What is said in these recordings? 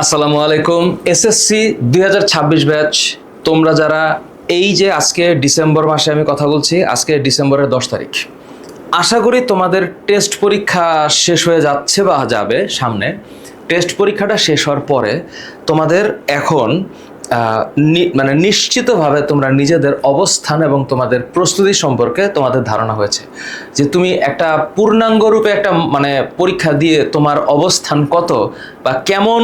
আসসালামু আলাইকুম। এসএসসি দুই হাজার ছাব্বিশ ব্যাচ, তোমরা যারা এই যে আজকে ডিসেম্বর মাসে আমি কথা বলছি, আজকে ডিসেম্বরের দশ তারিখ। আশা করি তোমাদের টেস্ট পরীক্ষা শেষ হয়ে যাচ্ছে বা যাবে সামনে। টেস্ট পরীক্ষাটা শেষ হওয়ার পরে তোমাদের এখন মানে নিশ্চিতভাবে তোমরা নিজেদের অবস্থান এবং তোমাদের প্রস্তুতি সম্পর্কে তোমাদের ধারণা হয়েছে। যে তুমি একটা পূর্ণাঙ্গ রূপে একটা মানে পরীক্ষা দিয়ে তোমার অবস্থান কত বা কেমন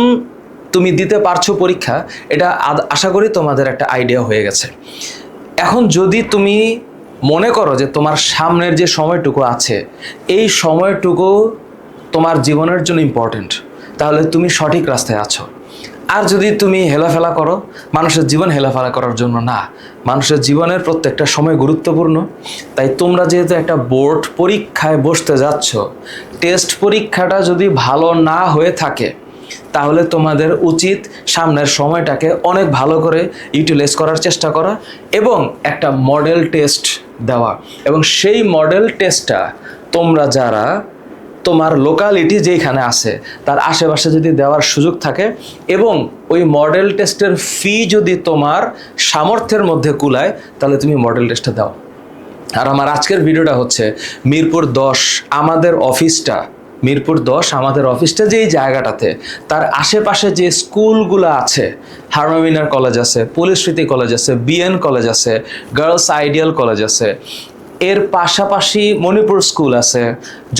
তুমি দিতে পারছ পরীক্ষা, এটা আশা করি তোমাদের একটা আইডিয়া হয়ে গেছে। এখন যদি তুমি মনে করো যে তোমার সামনের যে সময়টুকু আছে, এই সময়টুকু তোমার জীবনের জন্য ইম্পর্টেন্ট তাহলে তুমি সঠিক রাস্তায় আছো। আর যদি তুমি হেলাফেলা করো, মানুষের জীবন হেলাফেলা করার জন্য না, মানুষের জীবনের প্রত্যেকটা সময় গুরুত্বপূর্ণ। তাই তোমরা যেহেতু একটা বোর্ড পরীক্ষায় বসতে যাচ্ছ টেস্ট পরীক্ষাটা যদি ভালো না হয়ে থাকে তাহলে তোমাদের উচিত সামনের সময়টাকে অনেক ভালো করে ইউটিলাইজ করার চেষ্টা করা এবং একটা মডেল টেস্ট দেওয়া। এবং সেই মডেল টেস্টটা তোমরা যারা তোমার লোকালিটি যেখানে আছে, তার আশেপাশে যদি দেওয়ার সুযোগ থাকে এবং ওই মডেল টেস্টের ফি যদি তোমার সামর্থ্যের মধ্যে কুলায়, তাহলে তুমি মডেল টেস্টটা দাও। আর আমার আজকের ভিডিওটা হচ্ছে মিরপুর দশ, আমাদের অফিসটা মিরপুর দশ, আমাদের অফিসটা যেই জায়গাটাতে, তার আশেপাশে যে স্কুলগুলো আছে হার্মামিনার কলেজ আছে, পুলিশ স্মৃতি কলেজ আছে বিএন কলেজ আছে গার্লস আইডিয়াল কলেজ আছে, এর পাশাপাশি মণিপুর স্কুল আছে,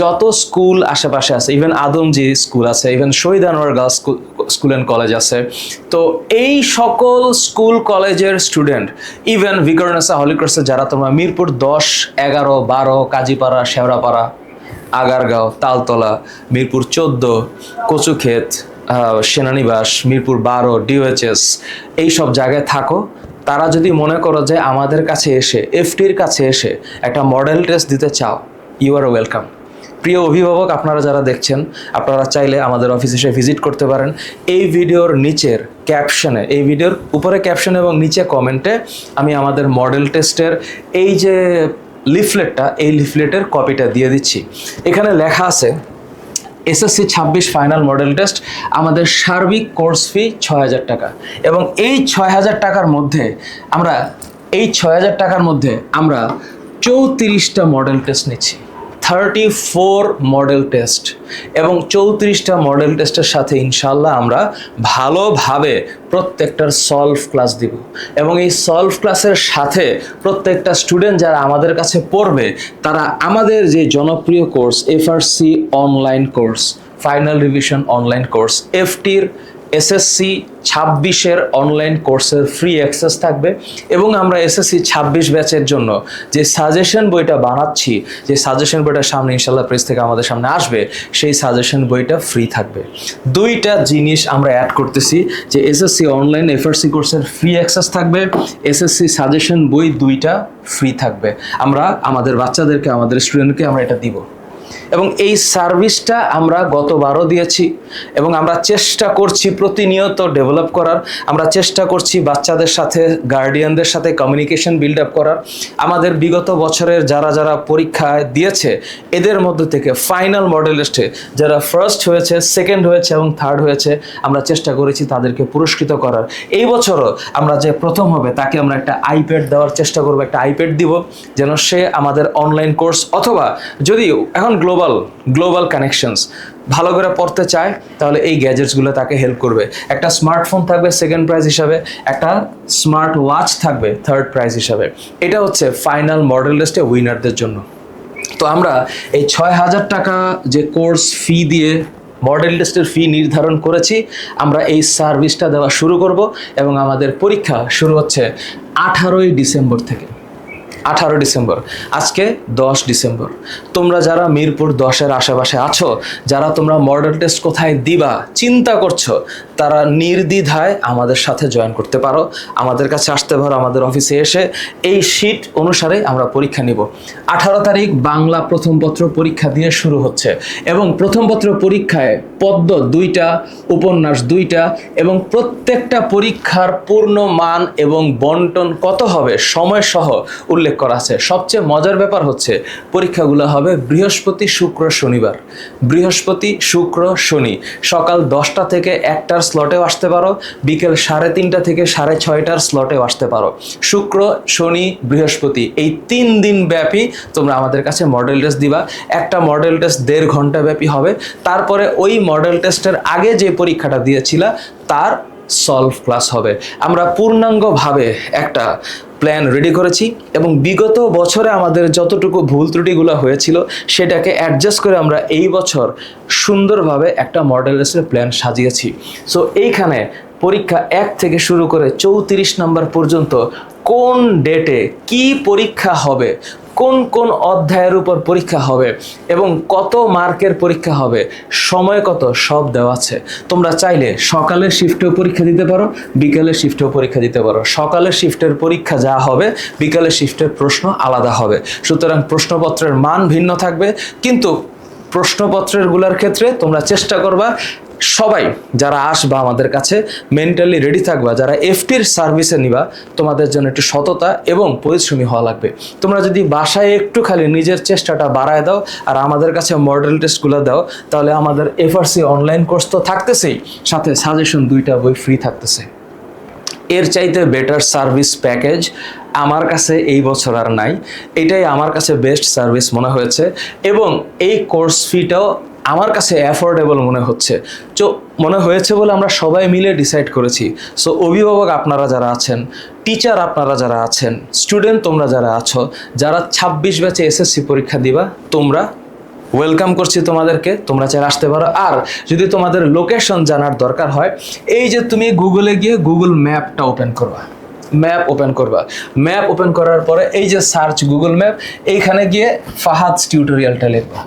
যত স্কুল আশেপাশে আছে ইভেন আদমজি স্কুল আছে even Shaheed Anwar girls school and college আছে, তো এই সকল স্কুল কলেজের স্টুডেন্ট ইভেন ভিকরনেসা হলিক্রসে যারা তোমরা মিরপুর দশ, এগারো, বারো, কাজীপাড়া, শেওড়াপাড়া আগারগাঁও, তালতলা, মিরপুর চোদ্দ, কচুক্ষেত সেনানিবাস, মিরপুর বারো ডিওএইচএস এই সব জায়গায় থাকো। তারা যদি মনে করো যে আমাদের কাছে এসে এফটির কাছে এসে একটা মডেল টেস্ট দিতে চাও ইউ আর ওয়েলকাম প্রিয় অভিভাবক, আপনারা যারা দেখছেন, আপনারা চাইলে আমাদের অফিসে এসে ভিজিট করতে পারেন। এই ভিডিওর নিচের ক্যাপশনে এই ভিডিওর উপরে ক্যাপশন এবং নিচে কমেন্টে আমি আমাদের মডেল টেস্টের এই যে লিফলেটটা, এই লিফলেটের কপিটা দিয়ে দিচ্ছি। এখানে লেখা আছে, এসএসসি ছাব্বিশ ফাইনাল মডেল টেস্ট আমাদের সার্বিক কোর্স ফি ছয় হাজার টাকা। এবং এই ছয় হাজার টাকার মধ্যে আমরা, এই ছয় হাজার টাকার মধ্যে আমরা চৌত্রিশটা মডেল টেস্ট নিচ্ছি। থার্টি ফোর মডেল টেস্ট এবং চৌত্রিশটা মডেল টেস্টের সাথে ইনশাল্লাহ আমরা ভালোভাবে প্রত্যেকটার সলভ ক্লাস দিব। এবং এই সলভ ক্লাসের সাথে প্রত্যেকটা স্টুডেন্ট যারা আমাদের কাছে পড়বে, তারা আমাদের যে জনপ্রিয় course FRC online course final revision online course এফটির SSC ছাব্বিশের অনলাইন কোর্সের ফ্রি অ্যাক্সেস থাকবে এবং আমরা এসএসসি ছাব্বিশ ব্যাচের জন্য যে সাজেশন বইটা বানাচ্ছি, যে সাজেশন বইটা সামনে ইনশাল্লাহ প্রেস থেকে আমাদের সামনে আসবে, সেই সাজেশন বইটা ফ্রি থাকবে। দুইটা জিনিস আমরা অ্যাড করতেছি যে এসএসসি অনলাইন এফআরসি কোর্সের ফ্রি অ্যাক্সেস থাকবে, এসএসসি সাজেশন বই দুইটা ফ্রি থাকবে। আমরা, আমাদের বাচ্চাদেরকে, আমাদের স্টুডেন্টকে আমরা এটা দিব। এবং এই সার্ভিসটা আমরা গতবারও দিয়েছি এবং আমরা চেষ্টা করছি প্রতিনিয়ত ডেভেলপ করার। আমরা চেষ্টা করছি বাচ্চাদের সাথে গার্ডিয়ানদের সাথে কমিউনিকেশন বিল্ড আপ করার। আমাদের বিগত বছরের যারা যারা পরীক্ষা দিয়েছে, এদের মধ্যে থেকে ফাইনাল মডেলিস্টে যারা ফার্স্ট হয়েছে সেকেন্ড হয়েছে এবং থার্ড হয়েছে, আমরা চেষ্টা করেছি তাদেরকে পুরস্কৃত করার। এই বছরও আমরা যে প্রথম হবে, তাকে আমরা একটা আইপ্যাড দেওয়ার চেষ্টা করব, একটা আইপ্যাড দিব, যেন সে আমাদের অনলাইন কোর্স অথবা যদি এখন গ্লোবাল গ্লোবাল কানেকশনস ভালো করে পড়তে চায়, তাহলে এই গ্যাজেটসগুলো তাকে হেল্প করবে। একটা স্মার্টফোন থাকবে সেকেন্ড প্রাইজ হিসাবে, একটা স্মার্ট ওয়াচ থাকবে থার্ড প্রাইজ হিসাবে। এটা হচ্ছে ফাইনাল মডেল টেস্টে উইনারদের জন্য। তো আমরা এই ছয় হাজার টাকা যে কোর্স ফি দিয়ে মডেল টেস্টের ফি নির্ধারণ করেছি, আমরা এই সার্ভিসটা দেওয়া শুরু করব এবং আমাদের পরীক্ষা শুরু হচ্ছে আঠারোই ডিসেম্বর থেকে। আঠারো ডিসেম্বর, আজকে দশ ডিসেম্বর। তোমরা যারা মিরপুর দশের আশেপাশে আছো, যারা তোমরা মডেল টেস্ট কোথায় দিবা, চিন্তা করছ তারা নির্দ্বিধায় আমাদের সাথে জয়েন করতে পারো। আমাদের কাছে আসতে পারো, আমাদের অফিসে এসে। এই শিট অনুসারে আমরা পরীক্ষা নিব। আঠারো তারিখ বাংলা প্রথম পত্র পরীক্ষা দিয়ে শুরু হচ্ছে এবং প্রথম পত্র পরীক্ষায় পদ্ম দুইটা, উপন্যাস দুইটা এবং প্রত্যেকটা পরীক্ষার পূর্ণ মান এবং বন্টন কত হবে সময় সহ উল্লেখ করা আছে। সবচেয়ে মজার ব্যাপার হচ্ছে, পরীক্ষাগুলো হবে বৃহস্পতি, শুক্র, শনিবার। বৃহস্পতি, শুক্র, শনি সকাল দশটা থেকে একটার স্লটেও আসতে পারো। বিকেল সাড়ে তিনটা থেকে সাড়ে ছয়টার স্লটেও আসতে পারো। শুক্র, শনি, বৃহস্পতি এই তিন দিন ব্যাপী তোমরা আমাদের কাছে মডেল টেস্ট দিবা। একটা মডেল টেস্ট দেড় ঘণ্টা ব্যাপী হবে। তারপরে ওই মডেল টেস্টের আগে যে পরীক্ষাটা দিয়েছিলা, তার সলভ ক্লাস হবে। আমরা পূর্ণাঙ্গভাবে একটা প্ল্যান রেডি করেছি এবং বিগত বছরে আমাদের যতটুকু ভুল ত্রুটিগুলো হয়েছিল, সেটাকে অ্যাডজাস্ট করে আমরা এই বছর সুন্দরভাবে একটা মডেল প্ল্যান সাজিয়েছি। সো এইখানে পরীক্ষা এক থেকে শুরু করে চৌত্রিশ নম্বর পর্যন্ত কোন ডেটে কি পরীক্ষা হবে কোন কোন অধ্যায়ের উপর পরীক্ষা হবে এবং কত মার্কের পরীক্ষা হবে, সময় কত, সব দেওয়া আছে। তোমরা চাইলে সকালের শিফটেও পরীক্ষা দিতে পারো বিকালের শিফটেও পরীক্ষা দিতে পারো। সকালের শিফটের পরীক্ষা যা হবে বিকালের শিফটের প্রশ্ন আলাদা হবে। সুতরাং প্রশ্নপত্রের মান ভিন্ন থাকবে, কিন্তু প্রশ্নপত্রেরগুলার ক্ষেত্রে তোমরা চেষ্টা করবা সবাই যারা আসবা আমাদের কাছে মেন্টালি রেডি থাকবা, যারা এফটির সার্ভিসে নিবা, তোমাদের জন্য একটু সততা এবং পরিশ্রমী হওয়া লাগবে। তোমরা যদি বাসায় একটু খালি নিজের চেষ্টাটা বাড়ায় দাও আর আমাদের কাছে মডেল টেস্টগুলো দাও, তাহলে আমাদের এফআরসি অনলাইন কোর্স তো থাকতেছেই, সাথে সাজেশন দুইটা বই ফ্রি থাকতেছে। এর চাইতে বেটার সার্ভিস প্যাকেজ আমার কাছে এই বছর আর নাই। এটাই আমার কাছে বেস্ট সার্ভিস মনে হয়েছে এবং এই কোর্স ফিটাও আমার কাছে অ্যাফোর্ডেবল মনে হচ্ছে। তো মনে হয়েছে বলে আমরা সবাই মিলে ডিসাইড করেছি। সো অভিভাবক আপনারা যারা আছেন টিচার আপনারা যারা আছেন স্টুডেন্ট তোমরা যারা আছো, যারা ছাব্বিশ ব্যাচে এসএসসি পরীক্ষা দিবা, তোমরা ওয়েলকাম করছি তোমাদেরকে। তোমরা চাইলে আসতে পারো। আর যদি তোমাদের লোকেশন জানার দরকার হয়, এই যে তুমি গুগলে গিয়ে গুগল ম্যাপটা ওপেন করবা। ম্যাপ ওপেন করবা। ম্যাপ ওপেন করার পরে এই যে সার্চ গুগল ম্যাপ এইখানে গিয়ে ফাহাদ টিউটোরিয়ালটা লিখবা।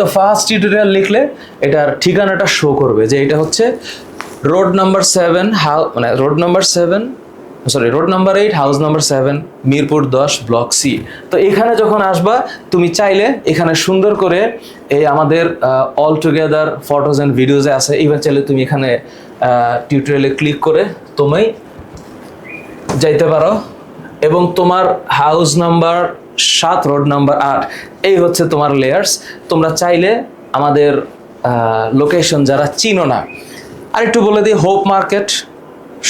তো ফার্স্ট টিউটোরিয়াল লিখলে এটার ঠিকানাটা শো করবে যে এটা হচ্ছে রোড নাম্বার সেভেন হাউ মানে road number seven sorry road number eight house number seven Mirpur দশ ব্লক সি তো এখানে যখন আসবা, তুমি চাইলে এখানে সুন্দর করে এই আমাদের অল টুগেদার ফটোজ অ্যান্ড ভিডিওজে আছে। এবার চাইলে তুমি এখানে টিউটোরিয়ালে ক্লিক করে তুমি যাইতে পারো। এবং তোমার হাউস নাম্বার সাত রোড নাম্বার আট। এই হচ্ছে তোমার লেয়ার্স। তোমরা চাইলে আমাদের লোকেশন যারা চিনো না আর একটু বলে দিই, হোপ মার্কেট।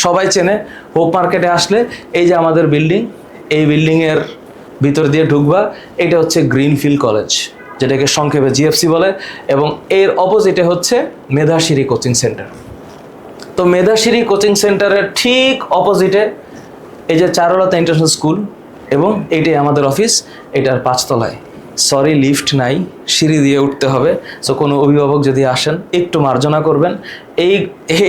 সবাই চেনে, হোপ মার্কেটে আসলে এই যে আমাদের বিল্ডিং, এই বিল্ডিংয়ের ভিতর দিয়ে ঢুকবা, এটা হচ্ছে গ্রিনফিল্ড কলেজ, যেটাকে সংক্ষেপে জিএফসি বলে, এবং এর অপোজিটে হচ্ছে মেধাশিরি কোচিং সেন্টার। তো মেধাশিরি কোচিং সেন্টারের ঠিক অপোজিটে এই যে চারুলতা ইন্টারন্যাশনাল স্কুল এবং এইটাই আমাদের অফিস এটার পাঁচতলায়। সরি লিফট নাই, সিঁড়ি দিয়ে উঠতে হবে। সো কোনো অভিভাবক যদি আসেন, একটু মার্জনা করবেন। এই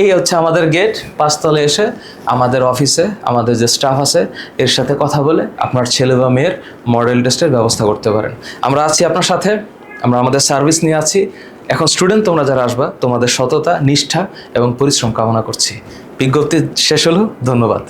এই হচ্ছে আমাদের গেট পাঁচতলে এসে আমাদের অফিসে আমাদের যে স্টাফ আছে, এর সাথে কথা বলে আপনার ছেলে বা মেয়ের মডেল টেস্টের ব্যবস্থা করতে পারেন। আমরা আছি আপনার সাথে, আমরা আমাদের সার্ভিস নিয়ে আছি। এখন স্টুডেন্ট তোমরা যারা আসবা, তোমাদের সততা, নিষ্ঠা এবং পরিশ্রম কামনা করছি। বিজ্ঞপ্তি শেষ হলো, ধন্যবাদ।